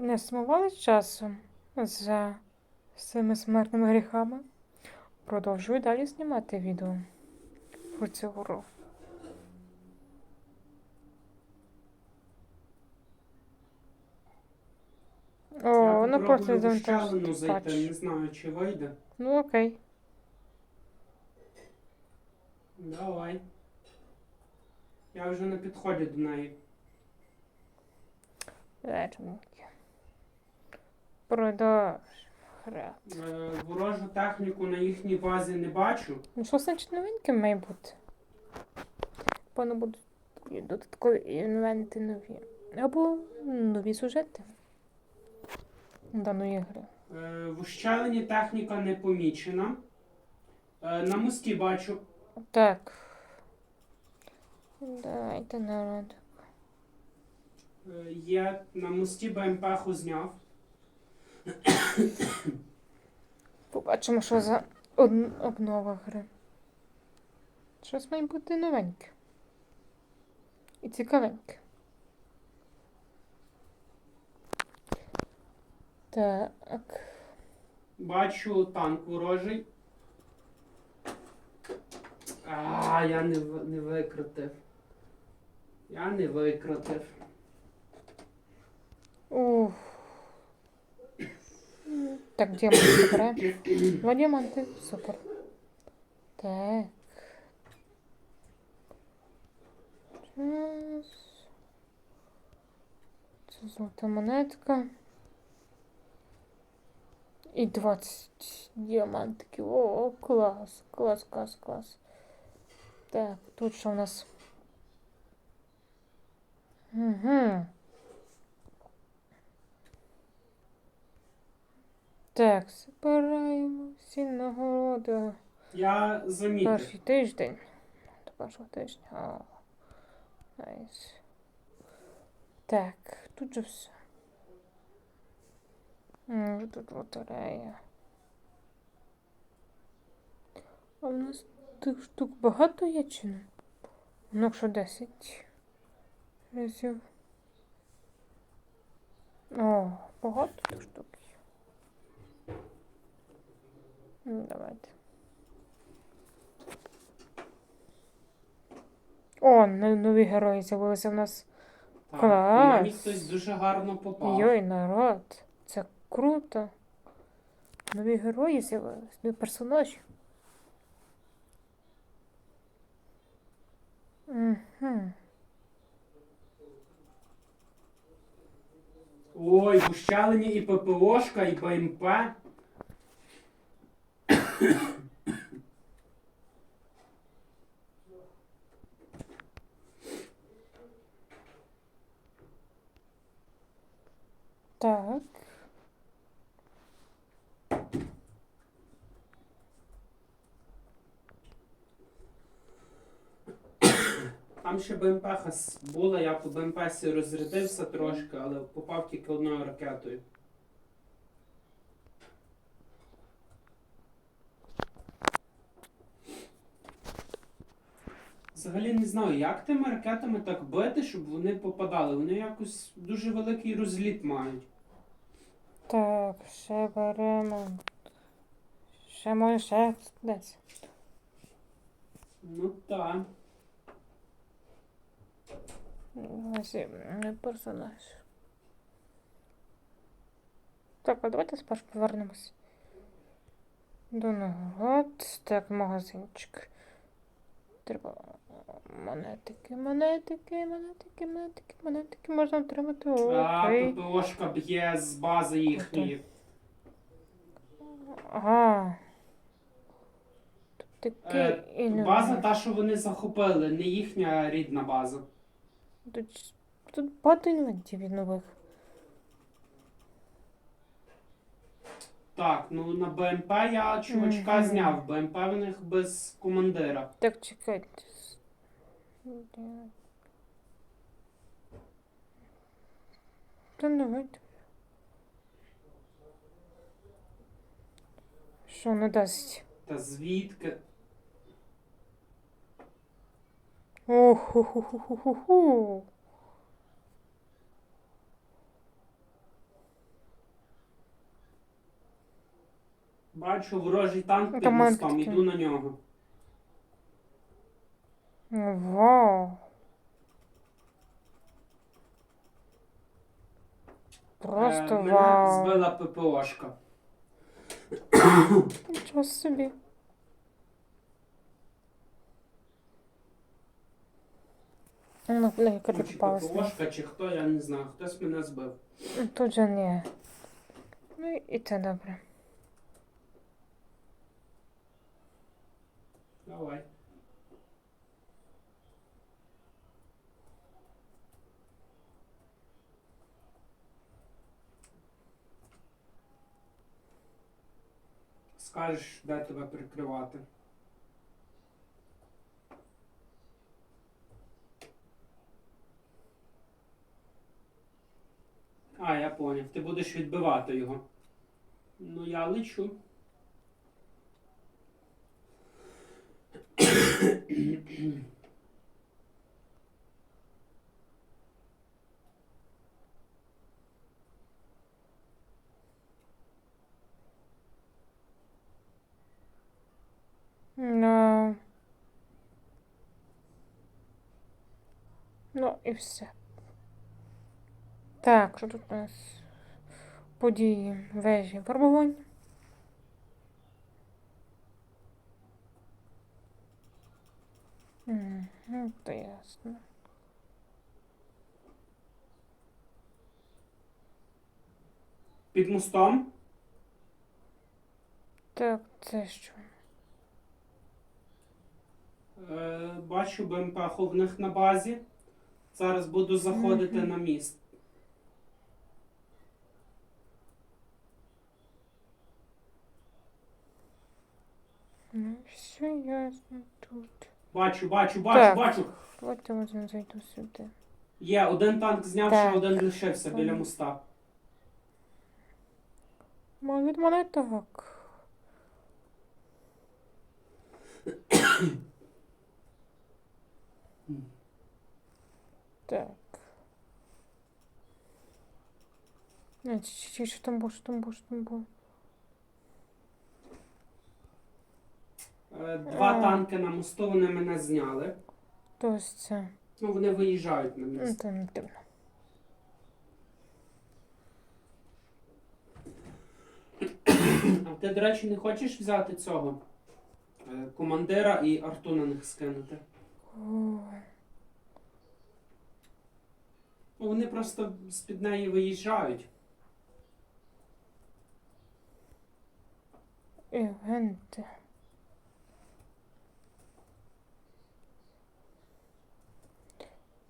не сумували часом за цими смертними гріхами? Продовжую далі знімати відео про цю гру. О, Я ну просто зайти, Тач. не знаю, чи вийде. Ну окей. Давай. Я вже на підході до неї. Реченки. Продовж. Гра. Е, ворожу техніку на їхній базі не бачу. Ну, що значить новеньке має бути? Певно будуть і додаткові інвенти нові. Або нові сюжети даної гри. Е, в ущелині техніка не помічена. Е, на мості бачу. Так. Давайте народ. Е, є на мості БМП-ху зняв. Побачимо, що за обнова гри. Щось має бути новеньке. І цікавеньке. Так. Бачу танк ворожий. А, я не, не викрутив. Я не викрутив. Ух. Так, діаманти бере. Два діаманти. Супер. Так. Раз. Це золота монетка. І 20 діамантиків. О, клас, клас, клас, клас. Так, тут що у нас? Угу. Так, збираємо всі нагороди. Я замітив. Перший тиждень. До першого тижня. О, найс. Так, тут же все. Тут лотерея. А в нас тих штук багато є чи не? Ну, якщо 10 разів. О, багато тих штук є. Ну, Давайте. О, нові герої з'явилися в нас. Так, Клас. мені хтось дуже гарно попав. Йой, народ. Це круто. Нові герої з'явилися, нові персонажі. Угу. Ой, в ущелині і ППОшка, і БМП. Так. Там ще БМП була, я по БМП сі розрядився трошки, але попав тільки одною ракетою. Взагалі не знаю, як тими ракетами так бити, щоб вони попадали. Вони якось дуже великий розліт мають. Так, ще беремо. Ще може ще десь. Ну так. Не персонаж. Так, а давайте спершу повернемось. До нагород. Так, магазинчик. Треба монетики, монетики, монетики, монетики, монетики. Можна отримати. А Окей. ППОшка б'є з бази їхньої. Ага. Тут Е, інвент. База та, що вони захопили, не їхня рідна база. Тут, тут багато інвентів від нових. Так, ну на БМП я чувачка Мгм. зняв. БМП в них без командира. Так, чекайте. Та давайте. Що не дасть? Та звідки? ох Бачу ворожий танк під мостом, іду на нього. Вау. Просто Е, мене вау. збила ППОшка. Нічого собі. Ну, Чи попалась. ППОшка, чи хто, я не знаю. Хтось мене збив. Тут же ні. Ну і це добре. Давай. Скажеш, де тебе прикривати. А, я поняв. Ти будеш відбивати його. Ну, я лечу. Ну. Ну і все. Так, що тут у нас? Події, вежі, фарбування. Ну, то ясно. Під мостом. Так, це що? Е, бачу БМП в них на базі. Зараз буду заходити на міст. Ну, все ясно тут. Бачу, бачу, бачу, Так. бачу. От я зайду сюди. Є, один танк зняв, Так. ще один лишився біля моста. Ма від мене так. Так. Чи, чи, що там було, що там було, що там було? Е, Два А. танки на мосту, вони мене зняли. То ось це. Ну, вони виїжджають на Ну, міст. то не дивно. А ти, до речі, не хочеш взяти цього? Е, Командира і арту на них скинути. О, вони просто з-під неї виїжджають. івенти.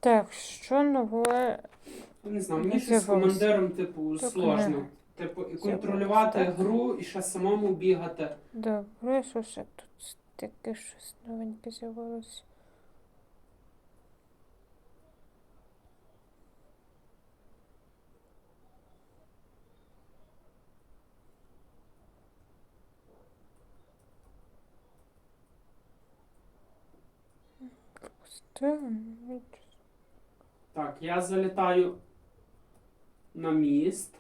Так, що нове? Не знаю, мені щось з командиром, типу, Так, сложно. Типу, і контролювати так. гру, і ще самому бігати. Добре, що ще тут таке щось новеньке з'явилось? Так, я залітаю на міст.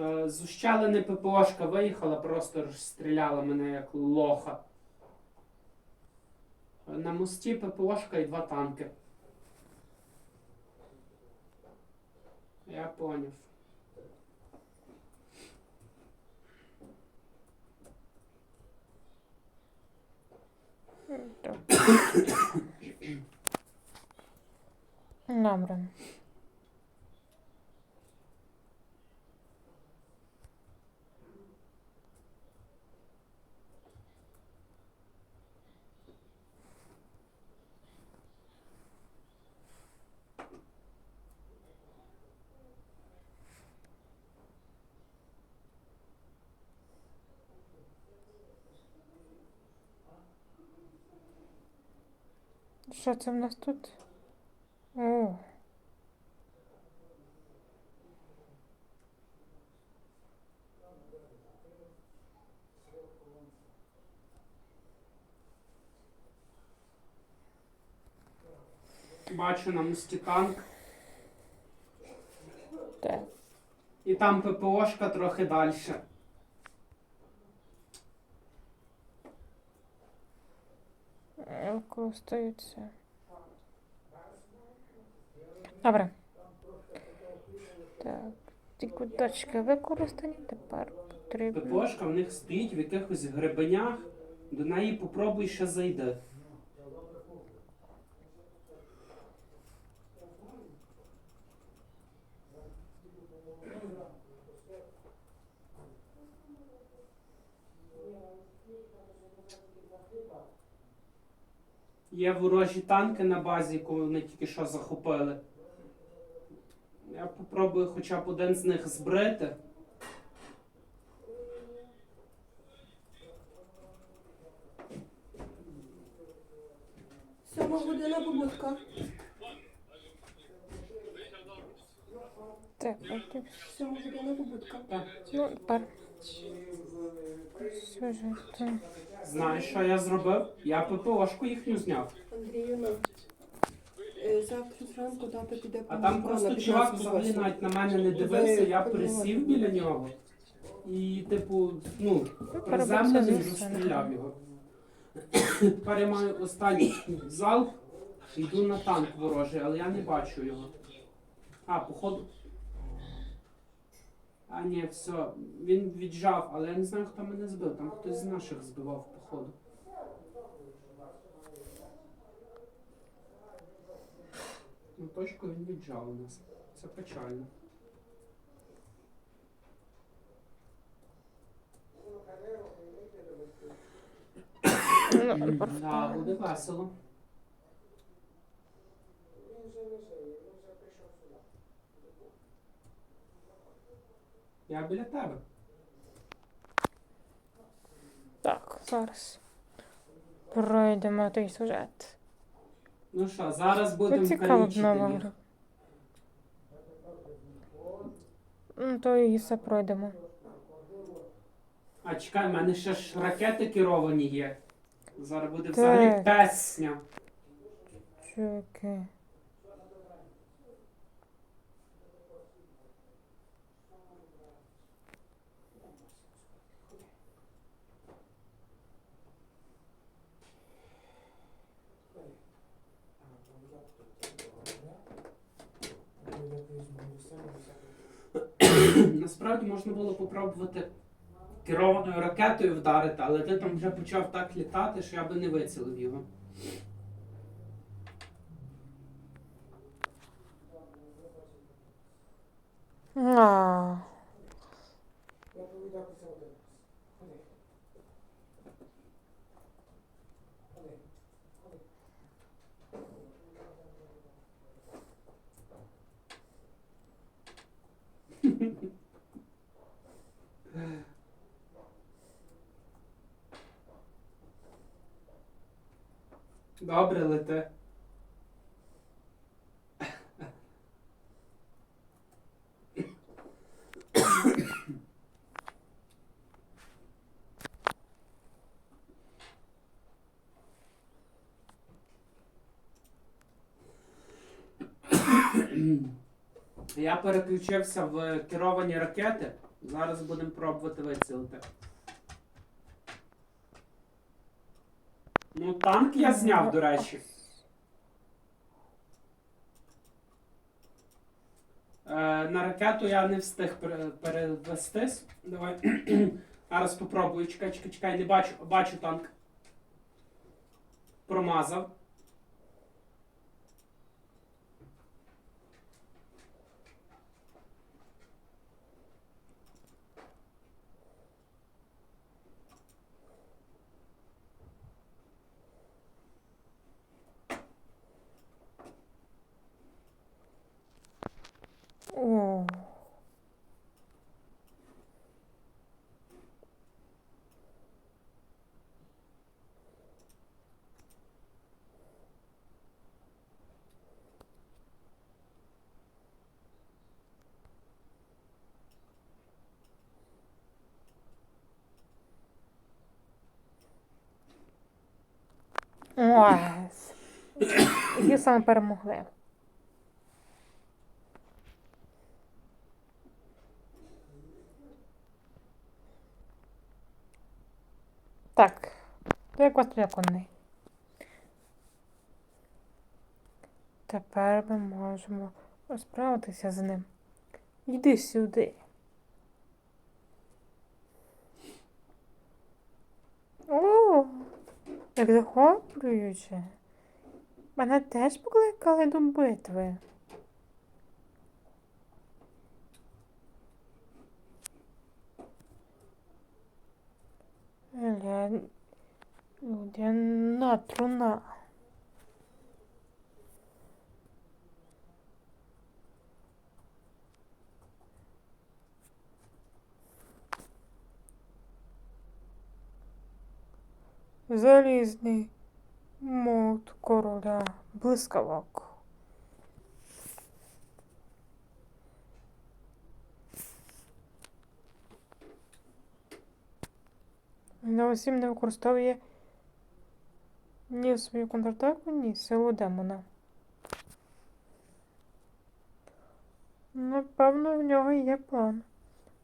Е, З ущелини ППОшка виїхала, просто розстріляла мене як лоха. На мості ППОшка і два танки. Я поняв. Добре. Що це в нас тут? О. Бачу на мості танк. Так. І там ППОшка трохи далі. Використовується. Добре. Так. ці куточки використані, тепер потрібно. ППОшка в них стоїть в якихось гребенях, до неї попробуй ще зайди. Є ворожі танки на базі, яку вони тільки що захопили. Я попробую хоча б один з них збрити. Сьома година побудка. Так, от Сьома година побудка. Так. Ну, тепер. Сюжет. Знаєш, що я зробив? Я ППОшку їхню зняв. Андрію, на. Е, Завтра зранку тата піде А там просто чувак 15 взагалі навіть на мене не дивився, я присів біля нього. І, типу, ну, приземленим розстріляв його. Тепер я маю останній залп, йду на танк ворожий, але я не бачу його. А, походу. А, ні, все, він віджав, але я не знаю, хто мене збив. Там хтось з наших збивав, походу. Ну, точку він віджав у нас. Це печально. Ну, Да, буде весело. Я біля тебе. Так, зараз. Пройдемо той сюжет. Ну що, зараз будемо цікаво б нова їх. гра. Ну, то і все пройдемо. А чекай, в мене ще ж ракети керовані є. Зараз буде взагалі песня. Чеки. Насправді можна було попробувати керованою ракетою вдарити, але ти там вже почав так літати, що я би не вицілив його. А, Добре лети. Я переключився в керовані ракети. Зараз будемо пробувати вицілити. Ну, танк я зняв, до речі. Е, на ракету я не встиг перевестись. Давай. Зараз спробую. Чекай, чекай, чекай, не бачу. Бачу танк. Промазав. Які саме перемогли. Так, то як вас коней. Тепер ми можемо розправитися з ним. Йди сюди. О! Як захоплююче. Мене теж покликали до битви. Людяна труна. Залізний мод короля блискавок. Усім не використовує ні свою контратаку, ні силу демона. Напевно, в нього є план.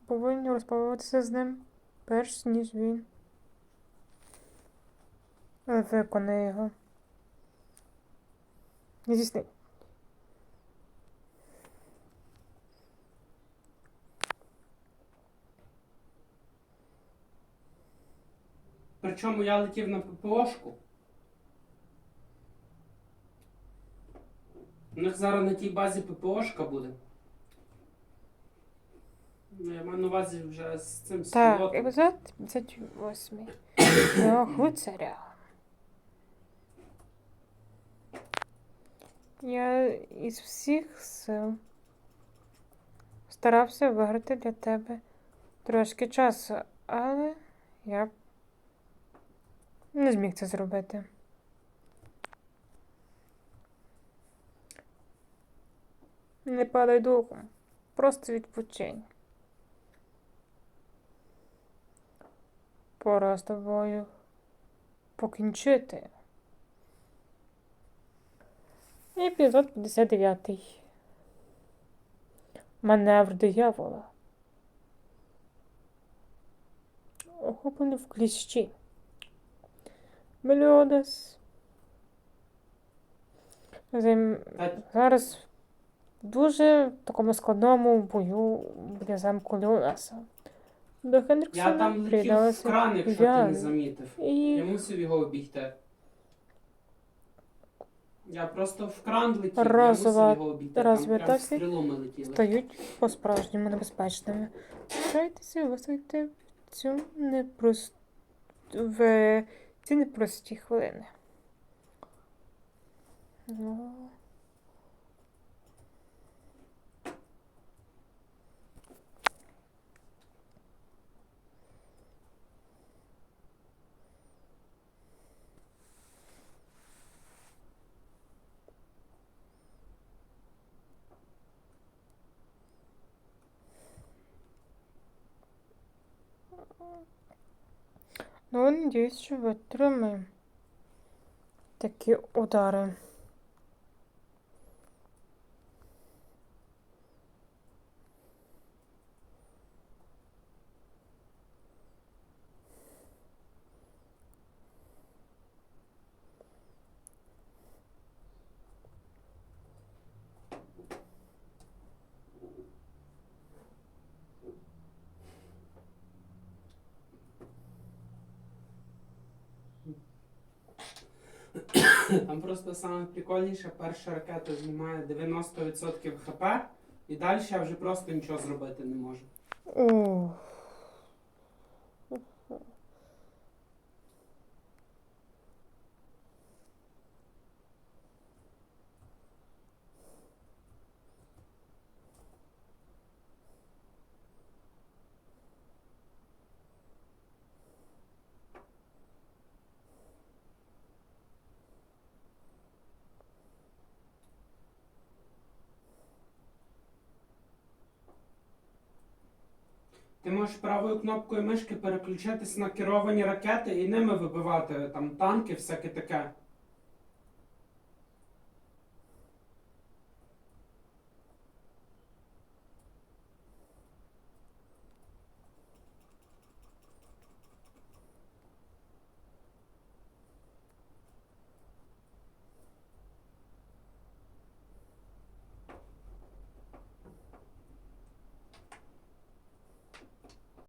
Повинні розправитися з ним, перш ніж він виконає його. Здійсни. Причому я летів на ППОшку. У них зараз на тій базі ППОшка буде. Ну, я маю на увазі вже з цим Так, пілотом. епізод 58. До Гуцаря. Я із всіх сил старався виграти для тебе трошки часу, але я не зміг це зробити. Не падай духом, просто відпочинь. Пора з тобою покінчити. Епізод 59. Маневр диявола. Охоплений в кліщі. Мельодес. Займ... Зараз в дуже такому складному бою біля замку Леонаса. До Хендріксона я там летів в кран, якщо ти не замітив. І Я мусив його обійти. Я просто в кран летів, Розова- я мусив його обійти. Там прям розвитався. летіли. стають по-справжньому небезпечними. Старайтеся вистояти в цю непрост... в ці непрості хвилини. Ну, ну надіюсь, що витримаємо такі удари. Там просто саме прикольніше, перша ракета знімає 90% хп, і далі я вже просто нічого зробити не можу. Ти можеш правою кнопкою мишки переключитись на керовані ракети і ними вибивати там танки, всяке таке.